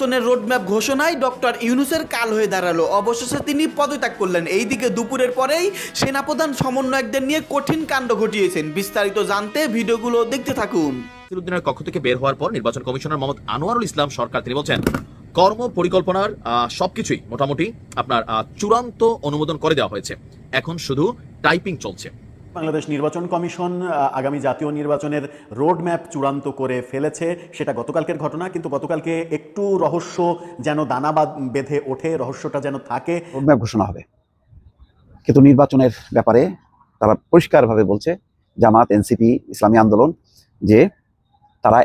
নির্বাচনের রোডম্যাপ ঘোষণায় ডক্টর ইউনুসের কাল হয়ে দাঁড়াল। অবশেষে তিনি পদত্যাগ করলেন। এইদিকে দুপুরের পরেই সেনাপ্রধান সমন্বয়কদের নিয়ে কঠিন কাণ্ড ঘটিয়েছেন। বিস্তারিত জানতে ভিডিওগুলো দেখতে থাকুন। নাসিরুদ্দিনের কক্ষ থেকে বের হওয়ার পর নির্বাচন কমিশনার মোহাম্মদ আনোয়ারুল ইসলাম সরকার, তিনি বলছেন কর্ম পরিকল্পনার সবকিছুই মোটামুটি আপনার চূড়ান্ত অনুমোদন করে দেওয়া হয়েছে। এখন শুধু টাইপিং চলছে। বাংলাদেশ নির্বাচন কমিশন আগামী জাতীয় নির্বাচনের রোড ম্যাপ চূড়ান্ত করে ফেলেছে। সেটা গতকালকের ঘটনা, কিন্তু গতকালকে একটু রহস্য যেন দানা বাঁধ- বেঁধে ওঠে, রহস্যটা যেন থাকে। রোডম্যাপ ঘোষণা হবে। কিন্তু নির্বাচনের ব্যাপারে তারা পরিষ্কারভাবে বলছে, জামাত, এনসিপি, ইসলামী আন্দোলন, যে তারা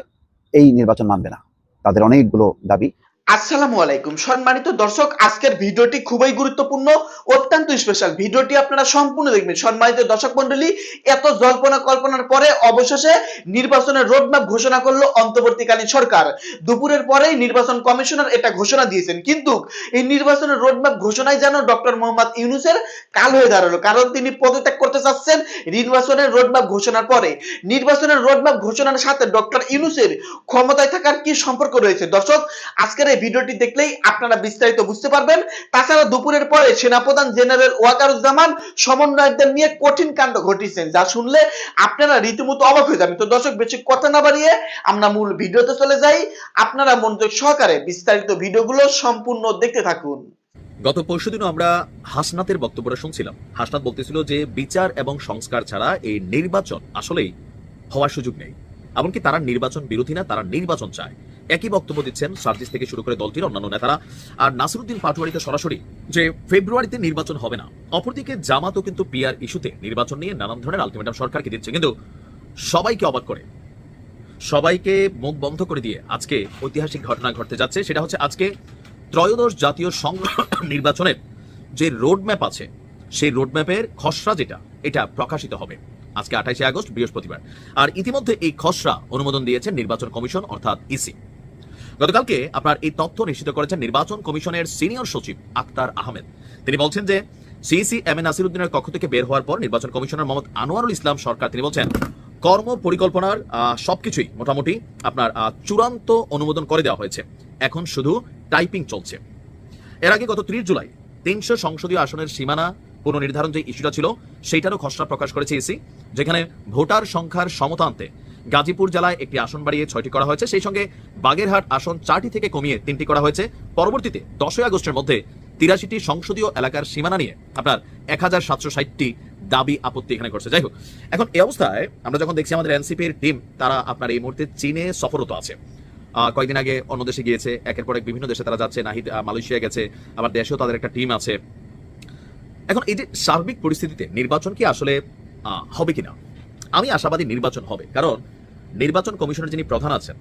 এই নির্বাচন মানবে না। তাদের অনেকগুলো দাবি আসসালামু আলাইকুম। সম্মানিত দর্শক, আজকের ভিডিওটি খুবই গুরুত্বপূর্ণ, অত্যন্ত স্পেশাল ভিডিওটি আপনারা সম্পূর্ণ দেখবেন। সম্মানিত দর্শক মন্ডলী এত জল্পনা কল্পনার পরে অবশেষে নির্বাচনের রোডম্যাপ ঘোষণা করল অন্তর্বর্তীকালীন সরকার। দুপুরের পরেই নির্বাচন কমিশনার এটা ঘোষণা দিয়েছেন। কিন্তু এই নির্বাচনের রোডম্যাপ ঘোষণায় যেন ডক্টর মোহাম্মদ ইউনুসের কাল হয়ে দাঁড়াল, কারণ তিনি পদত্যাগ করতে চাচ্ছেন নির্বাচনের রোডম্যাপ ঘোষণার পরে। নির্বাচনের রোডম্যাপ ঘোষণার সাথে ডক্টর ইউনুসের ক্ষমতায় থাকার কি সম্পর্ক রয়েছে? দর্শক, আজকের এই ভিডিওটি দেখলেই আপনারা বিস্তারিত বুঝতে পারবেন। তাছাড়া দুপুরের পরে সেনাপ্রধান জেনারেল ওয়াকারুজ্জামান সমন্বয়কদের নিয়ে কঠিন কাণ্ড ঘটিয়েছেন, যা শুনলে আপনারা রীতিমতো অবাক হয়ে যাবেন। তো দর্শক, বেশি কথা না বাড়িয়ে আমরা মূল ভিডিওতে চলে যাই। আপনারা মনোযোগ সহকারে বিস্তারিত ভিডিওগুলো সম্পূর্ণ দেখতে থাকুন। গত পরশুদিনও আমরা হাসনাতের বক্তব্যটা শুনছিলাম। হাসনাত বলতেছিল যে, বিচার এবং সংস্কার ছাড়া এই নির্বাচন আসলেই হওয়ার সুযোগ নেই। এমনকি তারা নির্বাচন বিরোধী না, তারা নির্বাচন চায়। একই বক্তব্য দিচ্ছেন সার্জিস থেকে শুরু করে দলটির অন্যান্য নেতারা। আর নাসিরুদ্দিন পাটোয়ারিতে সরাসরি যে ফেব্রুয়ারিতে নির্বাচন হবে না, অপরদিকে জামাতও কিন্তু পিআর ইস্যুতে নির্বাচন নিয়ে নানান ধরনের আলটিমেটাম সরকারকে দিচ্ছে। কিন্তু সবাইকে অবাক করে, সবাইকে মুখ বন্ধ করে দিয়ে আজকে ঐতিহাসিক ঘটনা ঘটতে যাচ্ছে। সেটা হচ্ছে আজকে ত্রয়োদশ জাতীয় সংসদ নির্বাচনের যে রোডম্যাপ আছে, সেই রোডম্যাপের খসড়া যেটা, এটা প্রকাশিত হবে আজকে আঠাইশে আগস্ট, বৃহস্পতিবার। আর ইতিমধ্যে এই খসড়া অনুমোদন দিয়েছে নির্বাচন কমিশন, অর্থাৎ ইসি। গতকালকে আপনার এই তথ্য নিশ্চিত করেছেন নির্বাচন কমিশনের সিনিয়র সচিব আক্তার আহমেদ। তিনি বলছেন যে সিইসি এম এ নাসিরুদ্দিনের কক্ষ থেকে বের হওয়ার পর নির্বাচন কমিশনার মোহাম্মদ আনোয়ারুল ইসলাম সরকার, তিনি বলছেন কর্ম পরিকল্পনার সবকিছুই মোটামুটি আপনার চূড়ান্ত অনুমোদন করে দেওয়া হয়েছে। এখন শুধু টাইপিং চলছে। এর আগে গত ত্রিশ জুলাই তিনশো সংসদীয় আসনের সীমানা পুনর্নির্ধারণ যে ইস্যুটা ছিল, সেইটারও খসড়া প্রকাশ করেছে ইসি, যেখানে ভোটার সংখ্যার সমতা আনতে গাজীপুর জেলায় একটি আসন বাড়িয়ে ছয়টি করা হয়েছে। সেই সঙ্গে বাগেরহাট আসন চারটি থেকে কমিয়ে তিনটি করা হয়েছে। পরবর্তীতে দশই আগস্টের মধ্যে তিরাশিটি সংসদীয় এলাকার সীমানা নিয়ে আপনার এক হাজার সাতশো ষাটটি দাবি আপত্তি এখানে করছে যাই হোক, এখন এই অবস্থায় আমরা যখন দেখছি আমাদের এনসিপির টিম, তারা আপনার এই মুহূর্তে চীনে সফরত আছে। কয়েকদিন আগে অন্য দেশে গিয়েছে, একের পর এক বিভিন্ন দেশে তারা যাচ্ছে, নাহিদ মালয়েশিয়া গেছে, আবার দেশেও তাদের একটা টিম আছে। এখন এই যে সার্বিক পরিস্থিতিতে নির্বাচন কি আসলে হবে কিনা? আমি আশাবাদী নির্বাচন হবে, কারণ নির্বাচন কমিশনের যিনি প্রধান আছেন,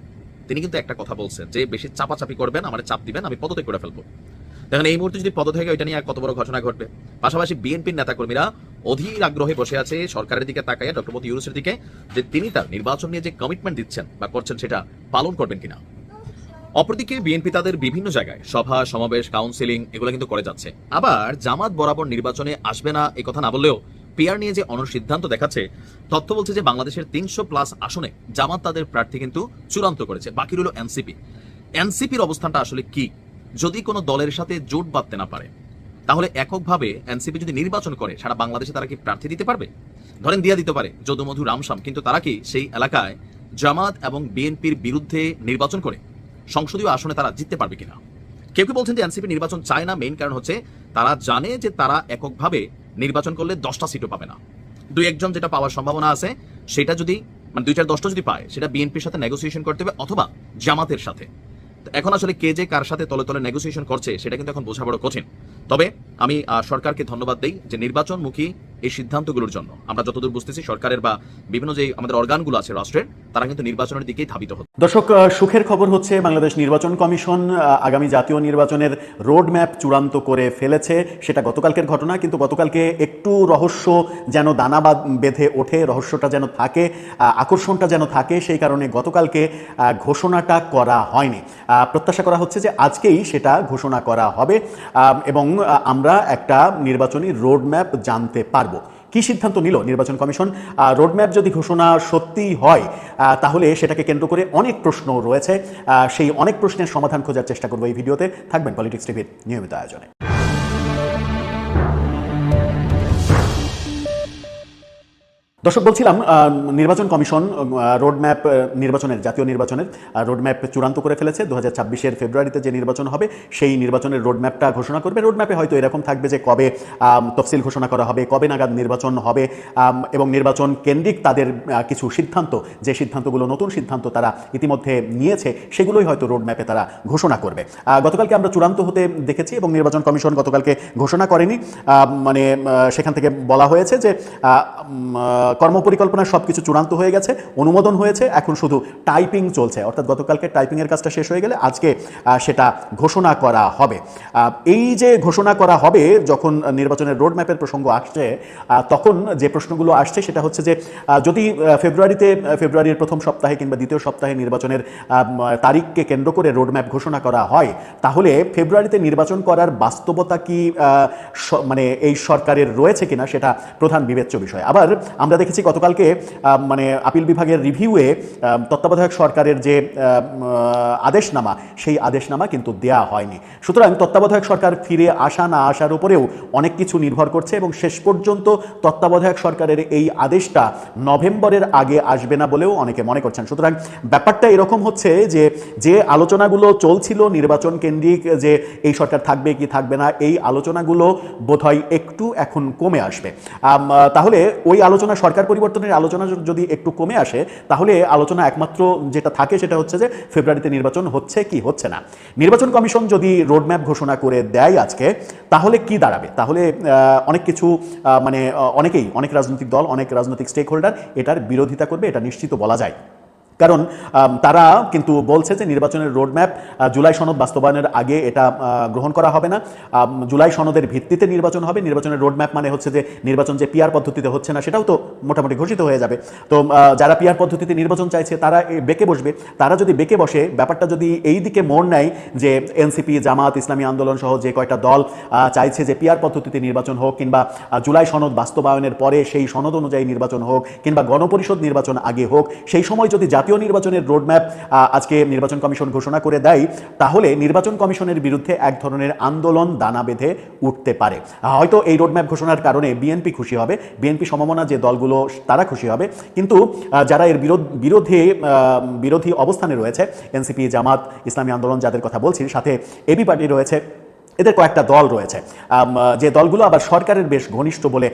তিনি কিন্তু একটা কথা বলছেন যে বেশি চাপাচাপি করবেন, আমার চাপ দিবেন, আমি পদত্যাগ করে ফেলব। দেখেন, এই মুহূর্তে যদি পদত্যাগ এটা নিয়ে কত বড় ঘটনা ঘটবে? পাশাপাশি বিএনপির নেতাকর্মীরা অধীর আগ্রহে বসে আছে সরকারের দিকে তাকাইয়া, ডক্টর মোদী ইউনুসের দিকে, যে তিনি তার নির্বাচন নিয়ে যে কমিটমেন্ট দিচ্ছেন বা করছেন, সেটা পালন করবেন কিনা? অপরদিকে বিএনপি তাদের বিভিন্ন জায়গায়, সভা, সমাবেশ কাউন্সিলিং এগুলো কিন্তু করে যাচ্ছে। আবার জামাত বরাবর নির্বাচনে আসবে না এই কথা না বললেও পিয়ার নিয়ে যে অনসিদ্ধান্ত দেখাচ্ছে, তথ্য বলছে যে বাংলাদেশের তিনশো প্লাস আসনে জামাত তাদের প্রার্থী কিন্তু চূড়ান্ত করেছে। বাকি রইল এনসিপি। এনসিপির অবস্থানটা আসলে কি? যদি কোনো দলের সাথে জোট বাঁধতে না পারে, তাহলে এককভাবে এনসিপি যদি নির্বাচন করে, সারা বাংলাদেশে তারা কি প্রার্থী দিতে পারবে? ধরেন দিয়া দিতে পারে যদুমধু রামসাম, কিন্তু তারা কি সেই এলাকায় জামাত এবং বিএনপির বিরুদ্ধে নির্বাচন করে? সংসদীয় আসনে তারা জিততে পারবে কিনা? কেউ কেউ বলছেন যে এনসিপি নির্বাচন চায় না? মেইন কারণ হচ্ছে তারা জানে যে তারা এককভাবে নির্বাচন করলে দশটা সিটও পাবে না। দুই একজন যেটা পাওয়ার সম্ভাবনা আছে, সেটা যদি মানে দুই চার দশটা যদি পায়, সেটা বিএনপির সাথে নেগোসিয়েশন করতে হবে অথবা জামাতের সাথে। এখন আসলে কে যে কার সাথে তলে তলে নেগোসিয়েশন করছে, সেটা কিন্তু এখন বোঝা বড় কঠিন। তবে আমি সরকারকে ধন্যবাদ দিই যে নির্বাচনমুখী এই সিদ্ধান্তগুলোর জন্য। আমরা যতদূর বুঝতেছি, সরকারের বা বিভিন্ন যে আমাদের অর্গানগুলো আছে রাষ্ট্রের, তারা কিন্তু নির্বাচনের দিকেই ধাবিত হচ্ছে। দর্শক সুখের খবর হচ্ছে বাংলাদেশ নির্বাচন কমিশন আগামী জাতীয় নির্বাচনের রোড ম্যাপ চূড়ান্ত করে ফেলেছে। সেটা গতকালকের ঘটনা, কিন্তু গতকালকে একটু রহস্য যেন দানা বাঁধ- ওঠে, রহস্যটা যেন থাকে আকর্ষণটা যেন থাকে, সেই কারণে গতকালকে ঘোষণাটা করা হয়নি। প্রত্যাশা করা হচ্ছে যে আজকেই সেটা ঘোষণা করা হবে এবং আমরা একটা নির্বাচনী রোড ম্যাপ জানতে পারব। কি সিদ্ধান্ত নিল নির্বাচন কমিশন? রোডম্যাপ যদি ঘোষণা সত্যিই হয় তাহলে সেটাকে কেন্দ্র করে অনেক প্রশ্ন রয়েছে। সেই অনেক প্রশ্নের সমাধান খোঁজার চেষ্টা করব এই ভিডিওতে। থাকবেন পলিটিক্স টিভির নিয়মিত আয়োজনে। দর্শক, বলছিলাম নির্বাচন কমিশন রোডম্যাপ নির্বাচনের, জাতীয় নির্বাচনের রোডম্যাপ চূড়ান্ত করে ফেলেছে। দু হাজার ফেব্রুয়ারিতে যে নির্বাচন হবে, সেই নির্বাচনের রোডম্যাপটা ঘোষণা করবে। রোডম্যাপে হয়তো এরকম থাকবে যে কবে তফসিল ঘোষণা করা হবে, কবে নাগাদ নির্বাচন হবে এবং নির্বাচন কেন্দ্রিক তাদের কিছু সিদ্ধান্ত, যে সিদ্ধান্তগুলো নতুন সিদ্ধান্ত তারা ইতিমধ্যে নিয়েছে, সেগুলোই হয়তো রোডম্যাপে তারা ঘোষণা করবে। গতকালকে আমরা চূড়ান্ত হতে দেখেছি এবং নির্বাচন কমিশন গতকালকে ঘোষণা করেনি। মানে সেখান থেকে বলা হয়েছে যে কর্মপরিকল্পনা সব কিছু চূড়ান্ত হয়ে গেছে, অনুমোদন হয়েছে, এখন শুধু টাইপিং চলছে। অর্থাৎ গতকালকে টাইপিংয়ের কাজটা শেষ হয়ে গেলে আজকে সেটা ঘোষণা করা হবে। এই যে ঘোষণা করা হবে, যখন নির্বাচনের রোডম্যাপের প্রসঙ্গ আসছে তখন যে প্রশ্নগুলো আসছে, সেটা হচ্ছে যে যদি ফেব্রুয়ারিতে ফেব্রুয়ারির প্রথম সপ্তাহে কিংবা দ্বিতীয় সপ্তাহে নির্বাচনের তারিখকে কেন্দ্র করে রোডম্যাপ ঘোষণা করা হয়, তাহলে ফেব্রুয়ারিতে নির্বাচন করার বাস্তবতা কি মানে এই সরকারের রয়েছে কিনা, সেটা প্রধান বিবেচ্য বিষয়। আবার আমরা দেখেছি গতকালকে মানে আপিল বিভাগের রিভিউয়ে তত্ত্বাবধায়ক সরকারের যে আদেশনামা, সেই আদেশনামা কিন্তু দেয়া হয়নি। সুতরাং তত্ত্বাবধায়ক সরকার ফিরে আসা না আসার উপরেও অনেক কিছু নির্ভর করছে এবং শেষ পর্যন্ত তত্ত্বাবধায়ক সরকারের এই আদেশটা নভেম্বরের আগে আসবে না বলেও অনেকে মনে করছেন। সুতরাং ব্যাপারটা এরকম হচ্ছে যে যে আলোচনাগুলো চলছিল নির্বাচন কেন্দ্রিক, যে এই সরকার থাকবে কি থাকবে না, এই আলোচনাগুলো বোধহয় একটু এখন কমে আসবে। তাহলে ওই আলোচনা সরকার পরিবর্তনের আলোচনা যদি একটু কমে আসে, তাহলে আলোচনা একমাত্র যেটা থাকে সেটা হচ্ছে যে ফেব্রুয়ারিতে নির্বাচন হচ্ছে কি হচ্ছে না। নির্বাচন কমিশন যদি রোডম্যাপ ঘোষণা করে দেয় আজকে, তাহলে কি দাঁড়াবে? তাহলে অনেক কিছু মানে অনেকেই, অনেক রাজনৈতিক দল, অনেক রাজনৈতিক স্টেক হোল্ডার এটার বিরোধিতা করবে, এটা নিশ্চিত বলা যায়। কারণ তারা কিন্তু বলছে যে নির্বাচনের রোডম্যাপ জুলাই সনদ বাস্তবায়নের আগে এটা গ্রহণ করা হবে না। জুলাই সনদের ভিত্তিতে নির্বাচন হবে। নির্বাচনের রোডম্যাপ মানে হচ্ছে যে নির্বাচন যে পিয়ার পদ্ধতিতে হচ্ছে না, সেটাও তো মোটামুটি ঘোষিত হয়ে যাবে। তো যারা পিয়ার পদ্ধতিতে নির্বাচন চাইছে, তারা বেঁকে বসবে। তারা যদি বেঁকে বসে, ব্যাপারটা যদি এই দিকে মোড় নেয় যে এনসিপি জামাত, ইসলামী আন্দোলন সহ যে কয়টা দল চাইছে যে পিয়ার পদ্ধতিতে নির্বাচন হোক কিংবা জুলাই সনদ বাস্তবায়নের পরে সেই সনদ অনুযায়ী নির্বাচন হোক কিংবা গণপরিষদ নির্বাচন আগে হোক, সেই সময় যদি জাতীয় নির্বাচনের রোডম্যাপ আজকে নির্বাচন কমিশন ঘোষণা করে দেয়, তাহলে নির্বাচন কমিশনের বিরুদ্ধে এক ধরনের আন্দোলন দানা বেঁধে উঠতে পারে। হয়তো এই রোডম্যাপ ঘোষণার কারণে বিএনপি খুশি হবে, বিএনপি সমমনা যে দলগুলো, তারা খুশি হবে, কিন্তু যারা এর বিরোধ বিরোধী অবস্থানে রয়েছে, এনসিপি, জামাত, ইসলামী আন্দোলন যাদের কথা বলছি, সাথে এবি পার্টি রয়েছে এদের কয়েকটা দল রয়েছে। যে দলগুলো আবার সরকারের বেশ ঘনিষ্ঠ বলে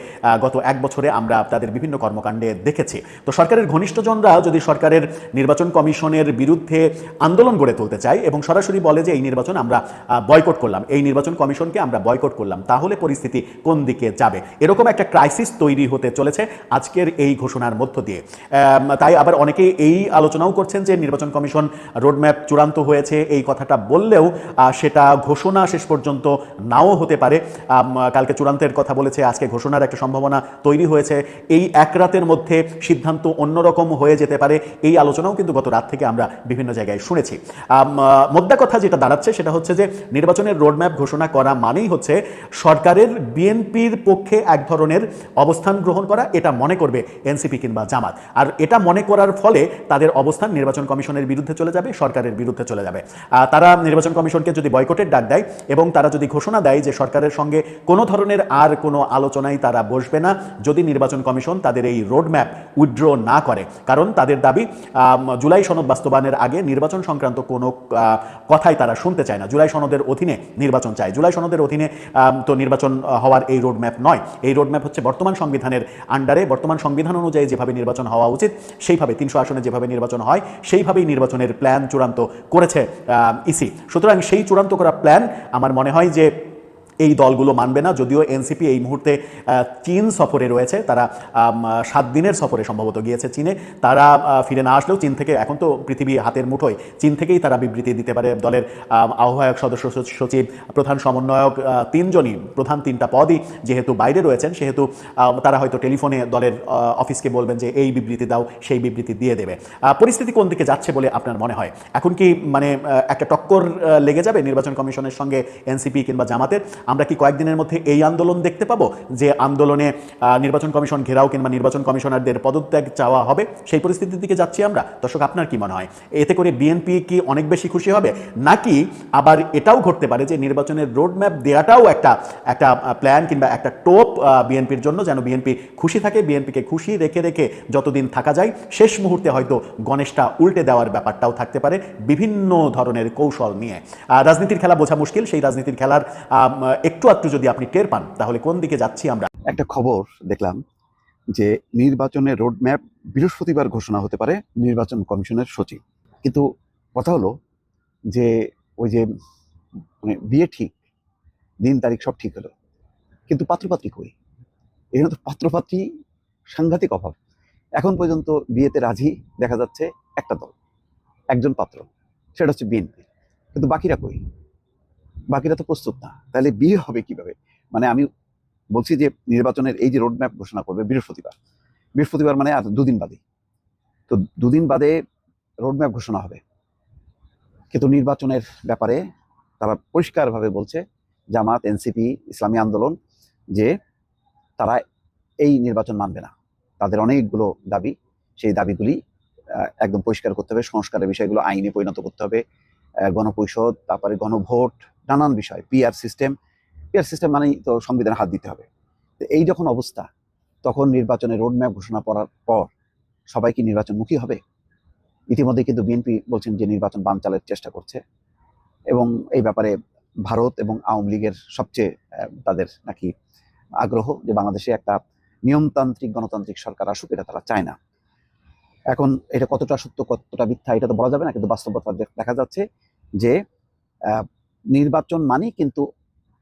গত এক বছরে আমরা তাদের বিভিন্ন কর্মকাণ্ডে দেখেছি। তো সরকারের ঘনিষ্ঠজনরা যদি সরকারের নির্বাচন কমিশনের বিরুদ্ধে আন্দোলন গড়ে তুলতে চায় এবং সরাসরি বলে যে এই নির্বাচন আমরা বয়কট করলাম, এই নির্বাচন কমিশনকে আমরা বয়কট করলাম, তাহলে পরিস্থিতি কোন দিকে যাবে? এরকম একটা ক্রাইসিস তৈরি হতে চলেছে আজকের এই ঘোষণার মধ্য দিয়ে। তাই আবার অনেকেই এই আলোচনাও করছেন যে নির্বাচন কমিশন রোডম্যাপ চূড়ান্ত হয়েছে, এই কথাটা বললেও সেটা ঘোষণা শেষ পর্যন্ত নাও হতে পারে। কালকে চূড়ান্তের কথা বলেছে, আজকে ঘোষণার একটা সম্ভাবনা তৈরি হয়েছে। এই এক রাতের মধ্যে সিদ্ধান্ত অন্যরকম হয়ে যেতে পারে। এই আলোচনাও কিন্তু গত রাত থেকে আমরা বিভিন্ন জায়গায় শুনেছি। মোদ্দা কথা যেটা দাঁড়াচ্ছে সেটা হচ্ছে যে, নির্বাচনের রোডম্যাপ ঘোষণা করা মানেই হচ্ছে সরকারের বিএনপির পক্ষে এক ধরনের অবস্থান গ্রহণ করা। এটা মনে করবে এনসিপি কিংবা জামাত। আর এটা মনে করার ফলে তাদের অবস্থান নির্বাচন কমিশনের বিরুদ্ধে চলে যাবে, সরকারের বিরুদ্ধে চলে যাবে। তারা নির্বাচন কমিশনকে যদি বয়কটের ডাক দেয় এবং তারা যদি ঘোষণা দেয় যে সরকারের সঙ্গে কোনো ধরনের আর কোনো আলোচনায় তারা বসবে না, যদি নির্বাচন কমিশন তাদের এই রোডম্যাপ উইথড্র না করে, কারণ তাদের দাবি জুলাই সনদ বাস্তবায়নের আগে নির্বাচন সংক্রান্ত কোনো কথাই তারা শুনতে চায় না। জুলাই সনদের অধীনে নির্বাচন চায়। জুলাই সনদের অধীনে তো নির্বাচন হওয়ার এই রোডম্যাপ নয়। এই রোডম্যাপ হচ্ছে বর্তমান সংবিধানের আন্ডারে। বর্তমান সংবিধান অনুযায়ী যেভাবে নির্বাচন হওয়া উচিত, সেইভাবে তিনশো আসনে যেভাবে নির্বাচন হয়, সেইভাবেই নির্বাচনের প্ল্যান চূড়ান্ত করেছে ইসি। সুতরাং সেই চূড়ান্ত করা প্ল্যান আমার মনে হয় যে এই দলগুলো মানবে না, যদিও এনসিপি এই মুহূর্তে চীন সফরে রয়েছে। তারা সাত দিনের সফরে সম্ভবত গিয়েছে চীনে। তারা ফিরে না আসলেও চীন থেকে, এখন তো পৃথিবী হাতের মুঠোয়, চীন থেকেই তারা বিবৃতি দিতে পারে দলের আহ্বায়ক সদস্য সচিব, প্রধান সমন্বয়ক তিনজনই, প্রধান তিনটা পদই যেহেতু বাইরে রয়েছেন, সেহেতু তারা হয়তো টেলিফোনে দলের অফিসকে বলবেন যে, এই বিবৃতি দাও, সেই বিবৃতি দিয়ে দেবে। পরিস্থিতি কোন দিকে যাচ্ছে বলে আপনার মনে হয়? এখন কি মানে একটা টক্কর লেগে যাবে নির্বাচন কমিশনের সঙ্গে এনসিপি কিংবা জামাতের? আমরা কি কয়েকদিনের মধ্যে এই আন্দোলন দেখতে পাবো? যে আন্দোলনে নির্বাচন কমিশন ঘেরাও কিংবা নির্বাচন কমিশনারদের পদত্যাগ চাওয়া হবে, সেই পরিস্থিতির দিকে যাচ্ছি আমরা? দর্শক, আপনার কি মনে হয়? এতে করে বিএনপি কি অনেক বেশি খুশি হবে? নাকি আবার এটাও ঘটতে পারে যে নির্বাচনের রোডম্যাপ দেওয়াটাও একটা একটা প্ল্যান কিংবা একটা টোপ বিএনপির জন্য? যেন বিএনপি খুশি থাকে বিএনপিকে খুশি রেখে রেখে যতদিন থাকা যায়, শেষ মুহূর্তে হয়তো গণেশটা উল্টে দেওয়ার ব্যাপারটাও থাকতে পারে, বিভিন্ন ধরনের কৌশল নিয়ে। রাজনীতির খেলা বোঝা মুশকিল, সেই রাজনীতির খেলার একটু একটু যদি আপনি টের পান, তাহলে কোন দিকে যাচ্ছি আমরা? একটা খবর দেখলাম যে নির্বাচনের রোডম্যাপ বৃহস্পতিবার ঘোষণা হতে পারে নির্বাচন কমিশনের সচিব। কিন্তু কথা হলো যে ওই যে মানে বিয়ে ঠিক, দিন তারিখ সব ঠিক হলো। কিন্তু পাত্রপাত্রী কই? এখানে তো পাত্রপাত্রী সাংঘাতিক অভাব। এখন পর্যন্ত বিয়েতে রাজি দেখা যাচ্ছে একটা দল, একজন পাত্র, সেটা হচ্ছে বিএনপি। কিন্তু বাকিরা কই? বাকিরা তো প্রস্তুত না। তাহলে বিয়ে হবে কীভাবে? মানে আমি বলছি যে নির্বাচনের এই যে রোডম্যাপ ঘোষণা করবে বৃহস্পতিবার। বৃহস্পতিবার মানে আর দুদিন বাদে। তো দুদিন বাদে রোডম্যাপ ঘোষণা হবে। কিন্তু নির্বাচনের ব্যাপারে তারা পরিষ্কারভাবে বলছে, জামাত, এনসিপি, ইসলামী আন্দোলন, যে তারা এই নির্বাচন মানবে না। তাদের অনেকগুলো দাবি, সেই দাবিগুলি একদম পরিষ্কার করতে হবে। সংস্কারের বিষয়গুলো আইনে পরিণত করতে হবে। গণপরিষদ, তারপরে গণভোট নানান বিষয় পিআর সিস্টেম পিআর সিস্টেম মানেই তো সংবিধানে হাত দিতে হবে। তো এই যখন অবস্থা, তখন নির্বাচনের রোডম্যাপ ঘোষণা করার পর সবাই কি নির্বাচনমুখী হবে? ইতিমধ্যে কিন্তু বিএনপি বলছেন যে নির্বাচন বানচালের চেষ্টা করছে। এবং এই ব্যাপারে ভারত এবং আওয়ামী লীগের সবচেয়ে তাদের নাকি আগ্রহ যে বাংলাদেশে একটা নিয়মতান্ত্রিক, গণতান্ত্রিক সরকার আসুক, এটা তারা চায় না। এখন এটা কতটা সত্য, কতটা মিথ্যা, এটা তো বলা যাবে না, কিন্তু বাস্তবতা দেখা যাচ্ছে যে নির্বাচন মানে কিন্তু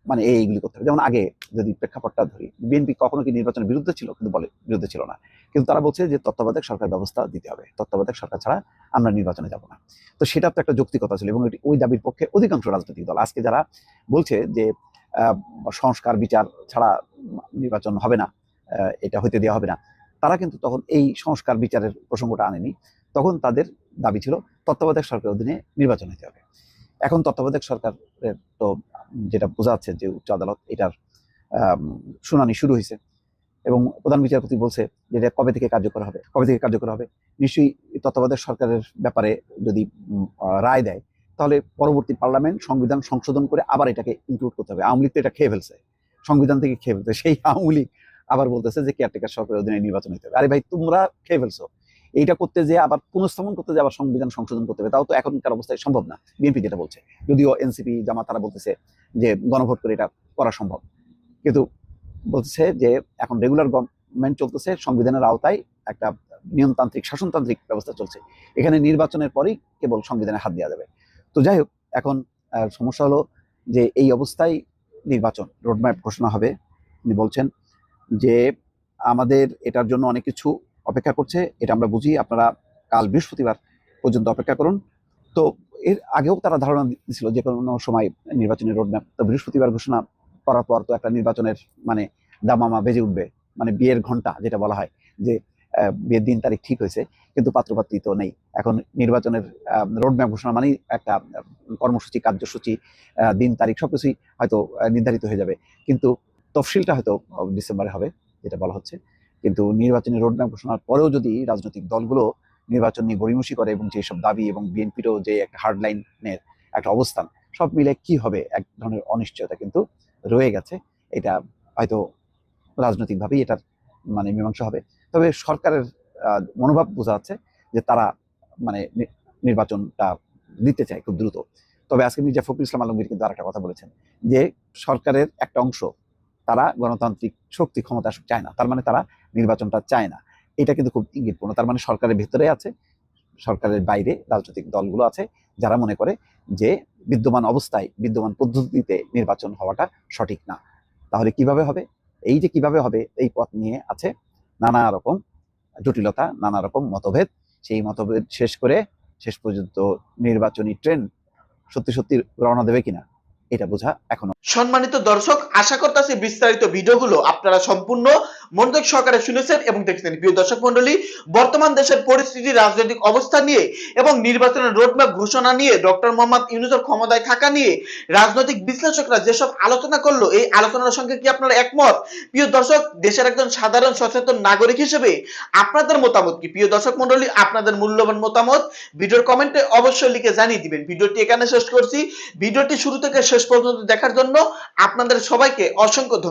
মানে এইগুলি করতে হবে। যেমন আগে যদি প্রেক্ষাপটটা ধরি, বিএনপি কখনো কি নির্বাচনের বিরুদ্ধে ছিল? কিন্তু বলে, বিরুদ্ধে ছিল না। কিন্তু তারা বলছে যে তত্ত্বাবধায়ক সরকার ব্যবস্থা দিতে হবে। তত্ত্বাবধায়ক সরকার ছাড়া আমরা নির্বাচনে যাব না। তো সেটা তো একটা যৌক্তিকতা ছিল এবং ওই দাবির পক্ষে অধিকাংশ রাজনৈতিক দল। আজকে যারা বলছে যে সংস্কার বিচার ছাড়া নির্বাচন হবে না এটা হইতে দেওয়া হবে না, তারা কিন্তু তখন এই সংস্কার বিচারের প্রসঙ্গটা আনেনি। তখন তাদের দাবি ছিল তত্ত্বাবধায়ক সরকারের অধীনে নির্বাচন হতে হবে। এখন তত্ত্বাবধায়ক সরকারের তো যেটা বোঝা যাচ্ছে যে উচ্চ আদালত এটার শুনানি শুরু হয়েছে এবং প্রধান বিচারপতি বলছে যে এটা কবে থেকে কার্যকর হবে, কবে থেকে কার্যকর হবে? নিশ্চয়ই তত্ত্বাবধায়ক সরকারের ব্যাপারে যদি রায় দেয়, তাহলে পরবর্তী পার্লামেন্ট, সংবিধান সংশোধন করে আবার এটাকে ইনক্লুড করতে হবে। আওয়ামী লীগ এটা খেয়ে ফেলছে। সংবিধান থেকে খেয়ে ফেলছে। সেই আওয়ামী লীগ আবার বলতেছে যে কেয়ারটেকার সরকারের অধীনে নির্বাচন হতে হবে। আরে ভাই, তোমরা খেয়ে ফেলছো। এইটা করতে যে আবার পুনঃস্থাপন করতে যে আবার সংবিধান সংশোধন করতে হবে। তাও তো এখনকার অবস্থায় সম্ভব না। বিএনপি যেটা বলছে, যদিও এনসিপি জামা তারা বলতেছে যে গণভোট করে এটা করা সম্ভব। কিন্তু বলছে যে এখন রেগুলার গভর্নমেন্ট চলতেছে, সংবিধানের আওতায় একটা নিয়মতান্ত্রিক, শাসনতান্ত্রিক ব্যবস্থা চলছে। এখানে নির্বাচনের পরেই কেবল সংবিধানে হাত দেওয়া যাবে। তো যাই হোক, এখন সমস্যা হলো যে এই অবস্থায় নির্বাচন রোডম্যাপ ঘোষণা হবে। তিনি বলছেন যে আমাদের এটার জন্য অনেক কিছু অপেক্ষা করছে এটা আমরা বুঝি আপনারা কাল বৃহস্পতিবার পর্যন্ত অপেক্ষা করুন। তো এর আগেও তারা ধারণা দিয়েছিল যে কোনো সময় নির্বাচনের রোডম্যাপ তো বৃহস্পতিবার ঘোষণা করার পর তো একটা নির্বাচনের মানে দামামা বেজে উঠবে মানে বিয়ের ঘণ্টা যেটা বলা হয় যে বিয়ের দিন তারিখ ঠিক হয়েছে কিন্তু পাত্রপাত্রী তো নেই। এখন নির্বাচনের রোডম্যাপ ঘোষণা মানেই একটা কর্মসূচি কার্যসূচি দিন তারিখ সবকিছুই হয়তো আহ, নির্ধারিত হয়ে যাবে। কিন্তু তফসিলটা হয়তো ডিসেম্বরে হবে যেটা বলা হচ্ছে। কিন্তু নির্বাচনী রোডম্যাপ ঘোষণার পরেও যদি রাজনৈতিক দলগুলো নির্বাচন নিয়ে গড়িমসি করে এবং যেসব দাবি এবং বিএনপিরও যে একটা হার্ডলাইনের একটা অবস্থান, সব মিলে কি হবে? এক ধরনের অনিশ্চয়তা কিন্তু রয়ে গেছে। এটা হয়তো রাজনৈতিকভাবেই এটার মানে মীমাংসা হবে। তবে সরকারের মনোভাব বোঝা যাচ্ছে যে তারা মানে নির্বাচনটা দিতে চায় খুব দ্রুত। তবে আজকে মির্জা ফখরুল ইসলাম আলমগীর কিন্তু আর একটা কথা বলেছেন যে সরকারের একটা অংশ তারা গণতান্ত্রিক শক্তি, ক্ষমতা চায় না। তার মানে তারা নির্বাচনটা চায় না। এটা কিন্তু খুব ইঙ্গিতপূর্ণ। তার মানে সরকারের ভেতরে আছে, সরকারের বাইরে রাজনৈতিক দলগুলো আছে, যারা মনে করে যে বিদ্যমান অবস্থায়, বিদ্যমান পদ্ধতিতে নির্বাচন হওয়াটা সঠিক না। তাহলে কীভাবে হবে? এই যে কীভাবে হবে, এই পথ নিয়ে আছে নানা রকম জটিলতা, নানা রকম মতভেদ। সেই মতভেদ শেষ করে শেষ পর্যন্ত নির্বাচনী ট্রেন সত্যি সত্যি রওনা দেবে কিনা? এটা বোঝা এখনও। সম্মানিত দর্শক, আশা করতেছি বিস্তারিত ভিডিওগুলো আপনারা সম্পূর্ণ মনোযোগ সহকারে শুনেছেন এবং দেখছেন। প্রিয় দর্শক মন্ডলী বর্তমান দেশের পরিস্থিতি, রাজনৈতিক অবস্থা নিয়ে এবং নির্বাচনের রোডম্যাপ ঘোষণা নিয়ে ডক্টর মোহাম্মদ ইউনুসের ক্ষমতায় থাকা নিয়ে রাজনৈতিক বিশ্লেষকরা যেসব আলোচনা করল, এই আলোচনার সঙ্গে কি আপনারা একমত? প্রিয় দর্শক, দেশের একজন সাধারণ সচেতন নাগরিক হিসেবে আপনাদের মতামত কি? প্রিয় দর্শক মন্ডলী আপনাদের মূল্যবান মতামত ভিডিওর কমেন্টে অবশ্যই লিখে জানিয়ে দিবেন। ভিডিওটি এখানে শেষ করছি। ভিডিওটি শুরু থেকে শেষ পর্যন্ত দেখার জন্য আপনাদের সবাইকে অসংখ্য ধন্যবাদ।